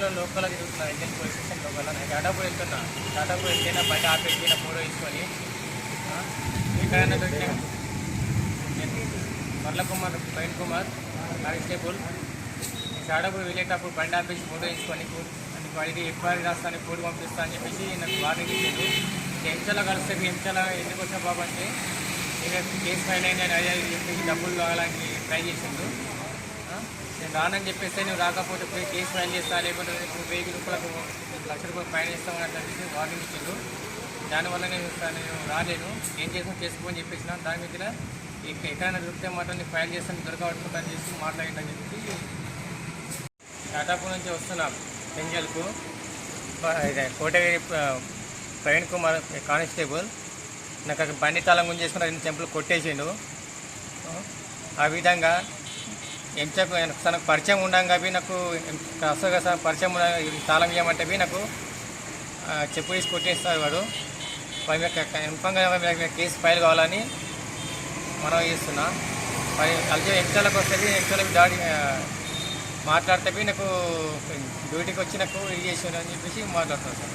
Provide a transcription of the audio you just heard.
Bengaluru local తిరుగుతున్నా Indian police station local నేను టాటాపూర్ వెళ్తున్నా. టాటాపూర్ వెళ్తేనే బయట ఆపేసి ఫోటో తీసుకొని ఎక్కడైనా దొరికిన మర్ల కుమార్ పైన్ కుమార్ కానిస్టేబుల్. టాటాపూర్ వెళ్ళేటప్పుడు బండి ఆపేసి ఫోటో తీసుకొని అని వాడికి ఎఫ్ఐఆర్ రాస్తాను ఫోటో పంపిస్తా అని చెప్పేసి నాకు వార్నింగ్ ఇచ్చాడు ఎంచలో కలిస్తే ఎంచలో ఎందుకు వచ్చిన బాబు అంటే కేసు ఫైల్ అయింది అని చెప్పేసి డబ్బులు కావాలని ట్రై చేసిండు నేను రానని చెప్పేస్తే నువ్వు రాకపోతే పోయి కేసు ఫైల్ చేస్తా లేకపోతే నువ్వు వెయ్యి రూపాయలకు లక్ష రూపాయలు ఫైన్ చేస్తామని అట్లా చెప్పి వార్నింగ్ ఇచ్చిండు. దానివల్ల నేను నేను రాలేను. ఏం చేసినా చేసుకోమని చెప్పేసిన. దాని మీద ఇక ఎక్కడైనా దొరికితే మాత్రం నేను ఫైల్ చేస్తాను దొరకబట్టుకుంటాను చెప్పి మాట్లాడిందని చెప్పి టాటాపూర్ నుంచి వస్తున్నాం పెంజల్కు కోటగిరి ప్రవీణ్ కుమార్ కానిస్టేబుల్. నాకు అక్కడ బండి తాళం గుంజేసుకుని రెండు చెంపులు కొట్టేసిండు. ఆ విధంగా ఎంచకు తనకు పరిచయం ఉండంగా నాకు అసలుగా పరిచయం ఉండ తాళం ఇవ్వమంటే నాకు చెప్పు తీసి కొట్టేస్తాడు వాడు. వాడి కన్ఫామ్గా కేసు ఫైల్ కావాలని మనం చేస్తున్నా. మరి కలిసి ఎంచాలకు వస్తే ఎంచాలకు దాడి మాట్లాడితే నాకు డ్యూటీకి వచ్చి నాకు ఇది చేసాడు అని చెప్పేసి మాట్లాడుతున్నాను సార్.